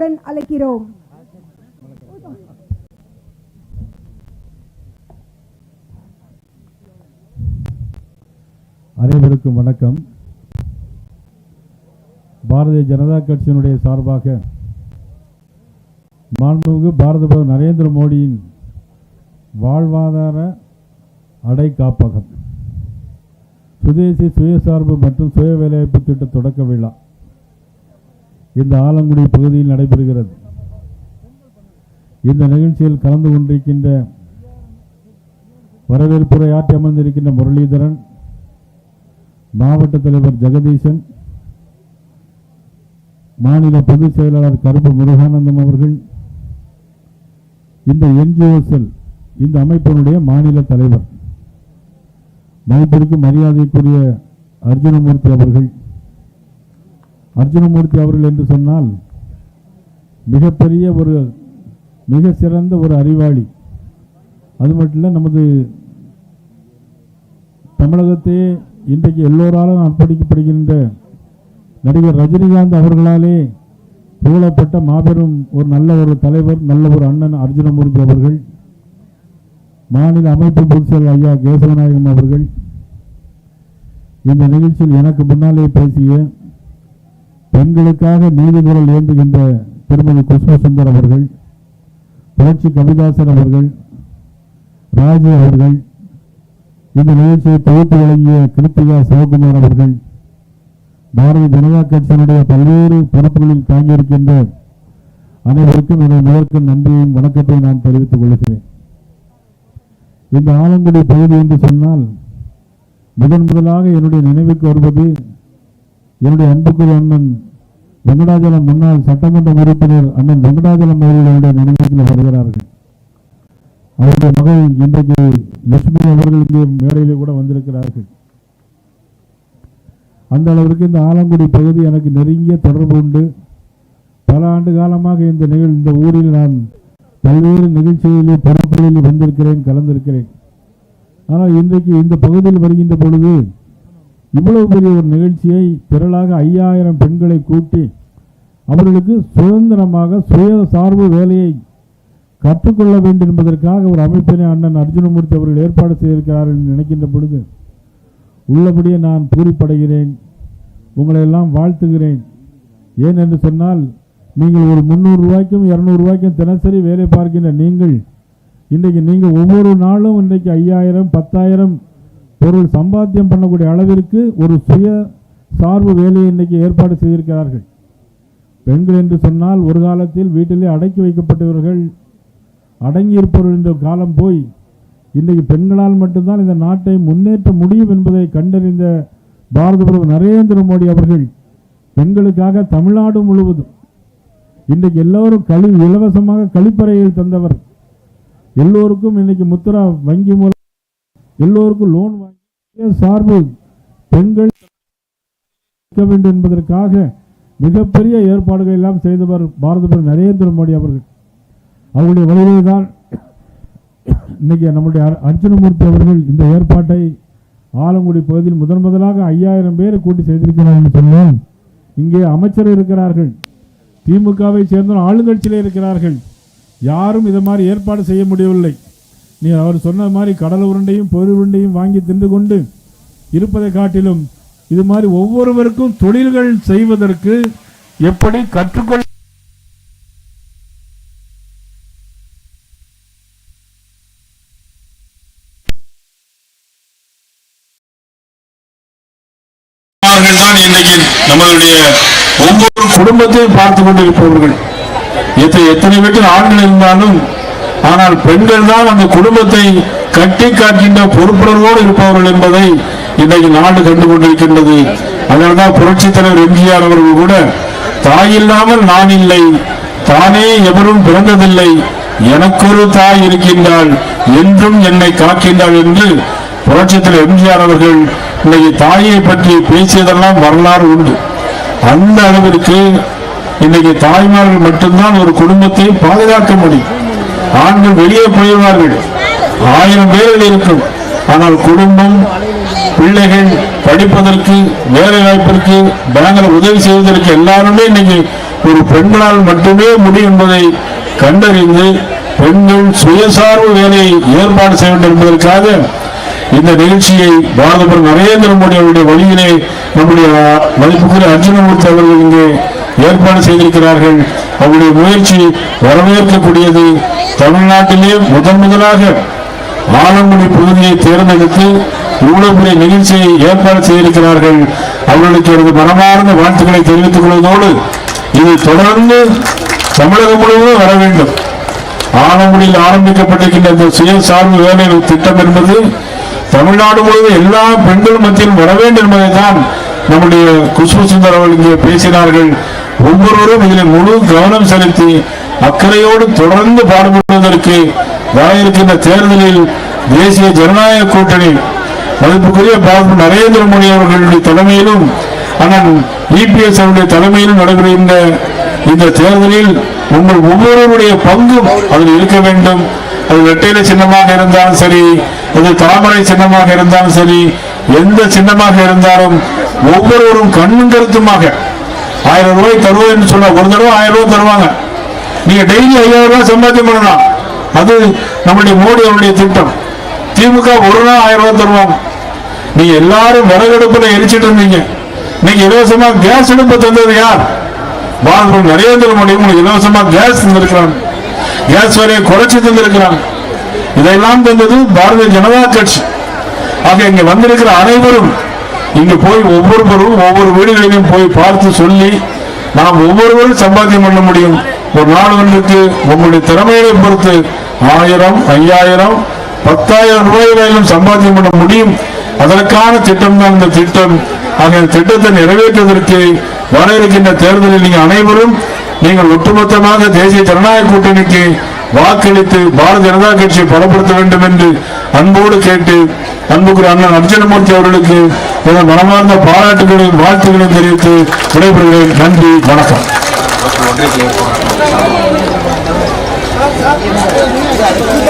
அழைக்கிறோம். அனைவருக்கும் வணக்கம். பாரதிய ஜனதா கட்சியினுடைய சார்பாக மாண்புமிகு பாரத பிரதமர் நரேந்திர மோடியின் வாழ்வாதார அடை காப்பகம் சுதேசி சுயசார்பு மற்றும் சுய வேலைவாய்ப்பு திட்ட தொடக்க விழா. இந்த ஆலங்குடி பகுதியில் நடைபெறுகிறது. இந்த நிகழ்ச்சியில் கலந்து கொண்டிருக்கின்ற வரவேற்புரை ஆற்றி அமர்ந்திருக்கின்ற முரளிதரன் மாவட்ட தலைவர் ஜெகதீசன் மாநில பொதுச் செயலாளர் கருப்பு முருகானந்தம் அவர்கள் இந்த என்ஜிஓசல் இந்த அமைப்பினுடைய மாநில தலைவர் மதிப்பிற்கு மரியாதைக்குரிய அர்ஜுனமூர்த்தி அவர்கள் அர்ஜுனமூர்த்தி அவர்கள் என்று சொன்னால் மிகப்பெரிய ஒரு மிக சிறந்த ஒரு அறிவாளி. அது மட்டும் இல்லை நமது தமிழகத்தையே இன்றைக்கு எல்லோராலும் அர்ப்பணிக்கப்படுகின்ற நடிகர் ரஜினிகாந்த் அவர்களாலே புகழப்பட்ட மாபெரும் ஒரு நல்ல ஒரு தலைவர் நல்ல ஒரு அண்ணன் அர்ஜுனமூர்த்தி அவர்கள் மாநில அமைப்பு பொதுச்செயல் ஐயா கேசவநாயகம் அவர்கள். இந்த நிகழ்ச்சியில் எனக்கு முன்னாலே பேசிய பெண்களுக்காக நீதிமுறை ஏந்துகின்ற திருமதி குஷ்மசுந்தர் அவர்கள் புரட்சி கவிதாசன் அவர்கள் ராஜு அவர்கள் இந்த நிகழ்ச்சியை தொகுத்து வழங்கிய கிருத்திகா சிவகுமார் அவர்கள் பாரதிய ஜனதா கட்சியினுடைய பல்வேறு பொறுப்புகளில் தாங்கியிருக்கின்ற அனைவருக்கும் எனது முதற்கும் நன்றியும் வணக்கத்தையும் நான் தெரிவித்துக் கொள்கிறேன். இந்த ஆலங்குடி பகுதி என்று சொன்னால் முதன் முதலாக என்னுடைய நினைவுக்கு வருவது என்னுடைய அன்புக்குரிய அண்ணன் வெங்கடாஜலம் முன்னாள் சட்டமன்ற உறுப்பினர் அண்ணன் வெங்கடாஜலம் அவர்களுடைய நினைவுகளை வருகிறார்கள். அவருடைய மகள் இன்றைக்கு லட்சுமி அவர்கள் இங்கே மேடையிலே கூட வந்திருக்கிறார்கள். அந்த அளவிற்கு இந்த ஆலங்குடி பகுதி எனக்கு நெருங்கிய தொடர்பு உண்டு. பல ஆண்டு காலமாக இந்த நிகழ் இந்த ஊரில் நான் பல்வேறு நிகழ்ச்சிகளிலே பொறுப்புகளில் வந்திருக்கிறேன் கலந்திருக்கிறேன். ஆனால் இன்றைக்கு இந்த பகுதியில் வருகின்ற பொழுது இவ்வளவு பெரிய ஒரு நிகழ்ச்சியை திரளாக ஐயாயிரம் பெண்களை கூட்டி அவர்களுக்கு சுதந்திரமாக சுய சார்பு வேலையை கற்றுக்கொள்ள வேண்டும் என்பதற்காக ஒரு அமைப்பினை அண்ணன் அர்ஜுனமூர்த்தி அவர்கள் ஏற்பாடு செய்திருக்கிறார் என்று நினைக்கின்ற பொழுது உள்ளபடியே நான் பூரிப்படைகிறேன் உங்களை எல்லாம் வாழ்த்துகிறேன். ஏன் என்று சொன்னால் நீங்கள் ஒரு முந்நூறுரூவாய்க்கும் ரூபாய்க்கும் தினசரி வேலை பார்க்கின்ற நீங்கள் இன்றைக்கு நீங்கள் ஒவ்வொரு நாளும் இன்றைக்கு ஐயாயிரம் பத்தாயிரம் பொருள் சம்பாத்தியம் பண்ணக்கூடிய அளவிற்கு ஒரு சுய சார்பு வேலையை இன்றைக்கி ஏற்பாடு செய்திருக்கிறார்கள். பெண்கள் என்று சொன்னால் ஒரு காலத்தில் வீட்டிலே அடக்கி வைக்கப்பட்டவர்கள் அடங்கியிருப்பவர்கள் என்ற காலம் போய் இன்றைக்கு பெண்களால் மட்டும்தான் இந்த நாட்டை முன்னேற்ற முடியும் என்பதை கண்டறிந்த பாரத பிரதமர் நரேந்திர மோடி அவர்கள் பெண்களுக்காக தமிழ்நாடு முழுவதும் இன்றைக்கு எல்லோரும் கழி இலவசமாக கழிப்பறையில் தந்தவர். எல்லோருக்கும் இன்னைக்கு முத்ரா வங்கி மூலம் எல்லோருக்கும் லோன் வாங்கி சார்பு பெண்கள் வேண்டும் என்பதற்காக மிகப்பெரிய ஏற்பாடுகள் எல்லாம் செய்தவர் பாரத பிரதமர் நரேந்திர மோடி அவர்கள். அவருடைய வழியிலே தான் இன்னைக்கு நம்முடைய அர்- அர்ஜுனமூர்த்தி அவர்கள் இந்த ஏற்பாட்டை ஆலங்குடி பகுதியில் முதன் முதலாக ஐயாயிரம் பேரை கூட்டி செய்திருக்கிறார் என்று சொன்னால் இங்கே அமைச்சர் இருக்கிறார்கள். திமுகவை சேர்ந்த ஆளுங்கட்சியிலே இருக்கிறார்கள். யாரும் இது மாதிரி ஏற்பாடு செய்ய முடியவில்லை. நீ அவர் சொன்ன மாதிரி கடல் உருண்டையும் பொருள் உருண்டையும் வாங்கி தின்று கொண்டு இருப்பதை காட்டிலும் இது மாதிரி ஒவ்வொருவருக்கும் தொழில்கள் செய்வதற்கு எப்படி கற்றுக்கொள்ள அவர்கள் தான் நம்மளுடைய ஒவ்வொரு குடும்பத்தையும் பார்த்து கொண்டிருப்பவர்கள். எத்தனை எத்தனை வீட்டில் ஆண்கள் இருந்தாலும் ஆனால் பெண்கள் தான் அந்த குடும்பத்தை கட்டி காக்கின்ற பொறுப்புணர்வோடு இருப்பவர்கள் என்பதை இன்றைக்கு நாடு கண்டு கொண்டிருக்கின்றது அதனால்தான் புரட்சி தலைவர் எம்ஜிஆர் அவர்கள் கூட தாய் இல்லாமல் நான் இல்லை தானே எவரும் பிறந்ததில்லை எனக்கொரு தாய் இருக்கின்றாள் என்றும் என்னை காக்கின்றாள் என்று புரட்சித்தில் எம்ஜிஆர் அவர்கள் இன்னைக்கு தாயை பற்றி பேசியதெல்லாம் வரலாறு உண்டு. அந்த அளவிற்கு இன்னைக்கு தாய்மார்கள் மட்டும்தான் ஒரு குடும்பத்தை பாதுகாக்க முடியும். ஆண்கள் வெளியே போய்வார்கள். ஆயிரம் பேர்கள் இருக்கும். ஆனால் குடும்பம் பிள்ளைகள் படிப்பதற்கு வேலை வாய்ப்பிற்கு பேங்கில் உதவி செய்வதற்கு எல்லாருமே இன்னைக்கு ஒரு பெண்களால் மட்டுமே முடியும் என்பதை கண்டறிந்து பெண்கள் சுயசார்பு வேலையை ஏற்பாடு செய்ய வேண்டும் என்பதற்காக இந்த நிகழ்ச்சியை பாரத பிரதமர் நரேந்திர மோடி அவருடைய வழியிலே நம்முடைய மதிப்புக்குரிய அர்ஜுனமூர்த்தி அவர்கள் இங்கே ஏற்பாடு செய்திருக்கிறார்கள். அவருடைய முயற்சி வரவேற்கக்கூடியது. தமிழ்நாட்டிலேயே முதன் முதலாக ஆலங்குடி பகுதியை தேர்ந்தெடுத்து இவ்வளவு பெரிய நிகழ்ச்சியை ஏற்பாடு செய்திருக்கிறார்கள். அவர்களுக்கு எனது மனமார்ந்த வாழ்த்துக்களை தெரிவித்துக் கொள்வதோடு இது தொடர்ந்து தமிழகம் முழுவதும் வர வேண்டும். ஆலங்குடியில் ஆரம்பிக்கப்பட்டிருக்கின்ற இந்த சுயசார்பு வேலை திட்டம் என்பது தமிழ்நாடு முழுவதும் எல்லா பெண்கள் மத்தியிலும் வர வேண்டும் என்பதை தான் நம்முடைய குஷ்பு சுந்தர் அவர்கள் இங்கே பேசினார்கள். ஒவ்வொருவரும் இதில் முழு கவனம் செலுத்தி அக்கறையோடு தொடர்ந்து பாடுபடுவதற்கு வர இருக்கின்ற தேர்தலில் தேசிய ஜனநாயக கூட்டணி மதிப்புக்குரிய பாரத நரேந்திர மோடி அவர்களுடைய தலைமையிலும் அண்ணன் இபிஎஸ் அவருடைய தலைமையிலும் நடைபெறுகின்ற இந்த தேர்தலில் உங்கள் ஒவ்வொருவருடைய பங்கும் அதில் இருக்க வேண்டும். அது வெட்டையில சின்னமாக இருந்தாலும் சரி அது தாமரை சின்னமாக இருந்தாலும் சரி எந்த சின்னமாக இருந்தாலும் ஒவ்வொருவரும் கண்ணும் கருத்துமாக ஆயிரம் ரூபாய் தருவோம் என்று சொன்னால் ஒரு தடவை ஆயிரம் ரூபாய் தருவாங்க. நீங்க டெய்லி ஐயாயிரம் ரூபாய் சம்பாத்தியம் பண்ணலாம். அது நம்முடைய மோடி அவருடைய திட்டம். திமுக ஒரு நாள் ஆயிரம் ரூபாய் தருவாங்க. நீங்க எல்லாரும் விறகடுப்புல எரிச்சிட்டு இருந்தீங்க. நீங்க இலவசமா கேஸ் அடுப்பு தந்தது யார்? பாரத நரேந்திர மோடி உங்களுக்கு இலவசமா கேஸ் தந்திருக்கிறாங்க. கேஸ் வரையை குறைச்சி தந்திருக்கிறாங்க. இதெல்லாம் தந்தது பாரதிய ஜனதா கட்சி. ஆக இங்க வந்திருக்கிற அனைவரும் இங்க போய் ஒவ்வொருவரும் ஒவ்வொரு வீடுகளிலும் போய் பார்த்து சொல்லி நாம் ஒவ்வொருவரும் சம்பாத்தியம் பண்ண முடியும். ஒரு நாள் உங்களுடைய திறமையை பொறுத்து ஆயிரம் ஐயாயிரம் பத்தாயிரம் ரூபாய் வரையிலும் சம்பாத்தியம் பண்ண முடியும். அதற்கான திட்டம் தான் இந்த திட்டம். ஆக திட்டத்தை நிறைவேற்றுவதற்கு வர இருக்கின்ற தேர்தலில் நீங்கள் அனைவரும் நீங்கள் ஒட்டுமொத்தமாக தேசிய ஜனநாயக கூட்டணிக்கு வாக்களித்து பாரதிய ஜனதா கட்சியை பலப்படுத்த வேண்டும் என்று அன்போடு கேட்டு அன்புக்கு அண்ணன் அர்ஜுனமூர்த்தி அவர்களுக்கு எனது மனமார்ந்த பாராட்டுகளையும் வாழ்த்துக்களையும் தெரிவித்து விடைபெறுகிறேன். நன்றி வணக்கம். Thank you.